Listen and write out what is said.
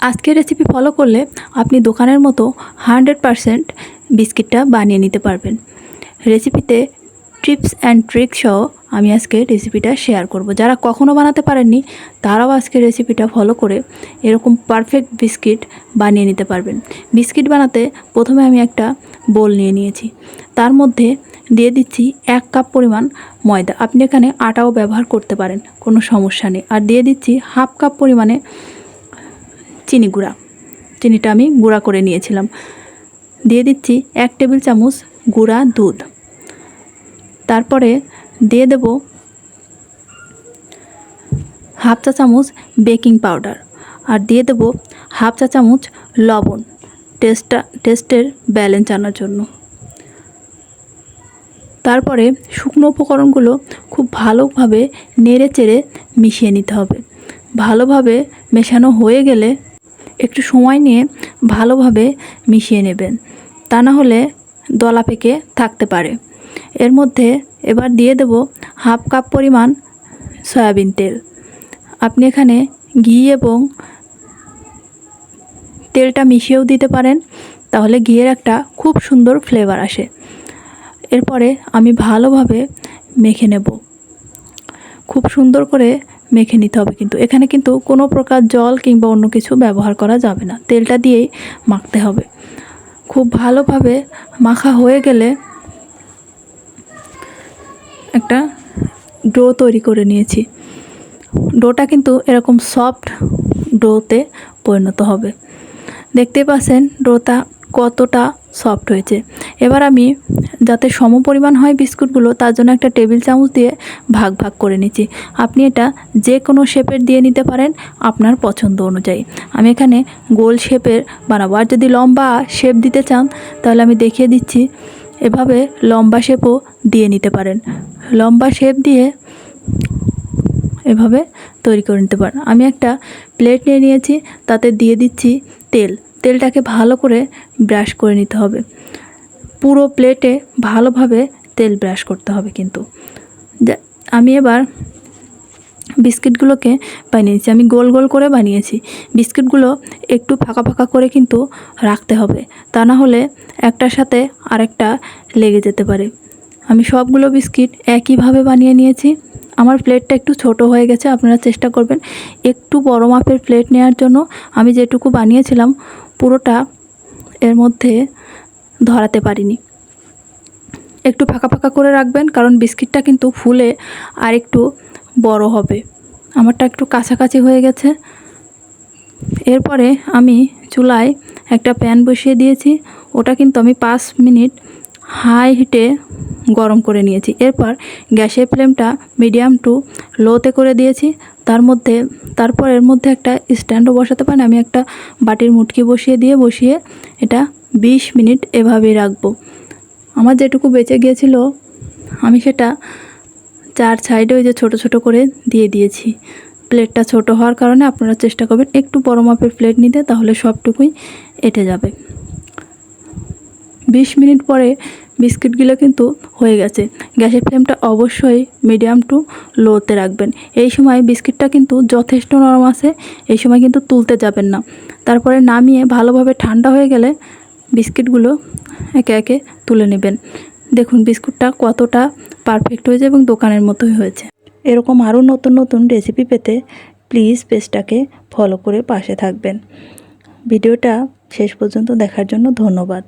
আজকের recipe follow করলে আপনি দোকানের মতো হান্ড্রেড পারসেন্ট বিস্কিটটা বানিয়ে নিতে পারবেন। রেসিপিতে টিপস অ্যান্ড ট্রিক সহ আমি আজকে রেসিপিটা শেয়ার করব। যারা কখনো বানাতে পারেননি, তারাও আজকে রেসিপিটা ফলো করে এরকম পারফেক্ট বিস্কিট বানিয়ে নিতে পারবেন। বিস্কিট বানাতে প্রথমে আমি একটা বোল নিয়ে নিয়েছি। তার মধ্যে দিয়ে দিচ্ছি এক কাপ পরিমাণ ময়দা। আপনি এখানে আটাও ব্যবহার করতে পারেন, কোনো সমস্যা নেই। আর দিয়ে দিচ্ছি হাফ কাপ পরিমাণে চিনি গুঁড়া। চিনিটা আমি গুঁড়া করে নিয়েছিলাম। দিয়ে দিচ্ছি এক টেবিল চামচ গুঁড়া দুধ। তারপরে দিয়ে দেব হাফ চা চামচ বেকিং পাউডার আর দিয়ে দেব হাফ চা চামচ লবণ টেস্টটা, টেস্টের ব্যালেন্স আনার জন্য। তারপরে শুকনো উপকরণগুলো খুব ভালোভাবে নেড়ে চেড়ে মিশিয়ে নিতে হবে। ভালোভাবে মেশানো হয়ে গেলে একটু সময় নিয়ে ভালোভাবে মিশিয়ে নেবেন। তা না হলে দলা পেকে থাকতে পারে। এর মধ্যে এবার দিয়ে দেব হাফ কাপ পরিমাণ সয়াবিন তেল। আপনি এখানে ঘি এবং তেলটা মিশিয়েও দিতে পারেন, তাহলে ঘিয়ের একটা খুব সুন্দর ফ্লেভার আসে। এরপরে আমি ভালোভাবে মেখে নেব। খুব সুন্দর করে মেখে নিতে হবে কিন্তু। এখানে কিন্তু কোনো প্রকার জল কিংবা অন্য কিছু ব্যবহার করা যাবে না। তেলটা দিয়েই মাখতে হবে। খুব ভালোভাবে মাখা হয়ে গেলে একটা ডো তৈরি করে নিয়েছি। ডোটা কিন্তু এরকম সফট ডোতে পরিণত হবে। দেখতে পাচ্ছেন, ডোটা কতটা সফট হয়েছে। এবার আমি যাতে সম পরিমাণ হয় বিস্কুটগুলো, তার জন্য একটা টেবিল চামচ দিয়ে ভাগ ভাগ করে নিচ্ছি। আপনি এটা যে কোনো শেপের দিয়ে নিতে পারেন আপনার পছন্দ অনুযায়ী। আমি এখানে গোল শেপের বানাবো। আর যদি লম্বা শেপ দিতে চান, তাহলে আমি দেখিয়ে দিচ্ছি। এভাবে লম্বা শেপও দিয়ে নিতে পারেন। লম্বা শেপ দিয়ে এভাবে তৈরি করে নিতে পারেন। আমি একটা প্লেট নিয়ে নিয়েছি, তাতে দিয়ে দিচ্ছি তেল। তেলটাকে ভালো করে ব্রাশ করে নিতে হবে। পুরো প্লেটে ভালোভাবে তেল ব্রাশ করতে হবে কিন্তু। আমি এবার বিস্কিটগুলোকে বানিয়েছি আমি গোল গোল করে বানিয়েছি। বিস্কিটগুলো একটু ফাঁকা ফাঁকা করে কিন্তু রাখতে হবে। তা না হলে একটার সাথে আরেকটা লেগে যেতে পারে। আমি সবগুলো বিস্কিট একইভাবে বানিয়ে নিয়েছি। আমার প্লেটটা একটু ছোট হয়ে গেছে, আপনারা চেষ্টা করবেন একটু বড় মাপের প্লেট নেওয়ার জন্য। আমি যেটুকু বানিয়েছিলাম, পুরোটা এর মধ্যে ধরাতে পারিনি। একটু ফাঁকা ফাঁকা করে রাখবেন, কারণ বিস্কিটটা কিন্তু ফুলে আর একটু বড় হবে। আমারটা একটু কাছাকাছি হয়ে গেছে। এরপরে আমি চুলায় একটা প্যান বসিয়ে দিয়েছি। ওটা কিন্তু আমি পাঁচ মিনিট হাই হিটে গরম করে নিয়েছি। এরপর গ্যাসের ফ্লেমটা মিডিয়াম টু লোতে করে দিয়েছি। তার মধ্যে, তারপর এর মধ্যে একটা স্ট্যান্ডও বসাতে পারেন। আমি একটা বাটির মুটকি বসিয়ে দিয়ে বসিয়ে এটা বিশ মিনিট এভাবেই রাখব। আমার যেটুকু বেঁচে গিয়েছিল, আমি সেটা চার সাইডে ওই যে ছোটো ছোটো করে দিয়ে দিয়েছি। প্লেটটা ছোট হওয়ার কারণে আপনারা চেষ্টা করবেন একটু বড় মাপের প্লেট নিতে, তাহলে সবটুকুই এঁটে যাবে। বিশ মিনিট পরে বিস্কিটগুলো কিন্তু হয়ে গেছে। গ্যাসের ফ্লেমটা অবশ্যই মিডিয়াম টু লোতে রাখবেন। এই সময় বিস্কিটটা কিন্তু যথেষ্ট নরম আছে, এই সময় কিন্তু তুলতে যাবেন না। তারপরে নামিয়ে ভালোভাবে ঠান্ডা হয়ে গেলে বিস্কিটগুলো একে একে তুলে নেবেন। দেখুন বিস্কুটটা কতটা পারফেক্ট হয়েছে এবং দোকানের মতোই হয়েছে। এরকম আরও নতুন নতুন রেসিপি পেতে প্লিজ পেজটাকে ফলো করে পাশে থাকবেন। ভিডিওটা শেষ পর্যন্ত দেখার জন্য ধন্যবাদ।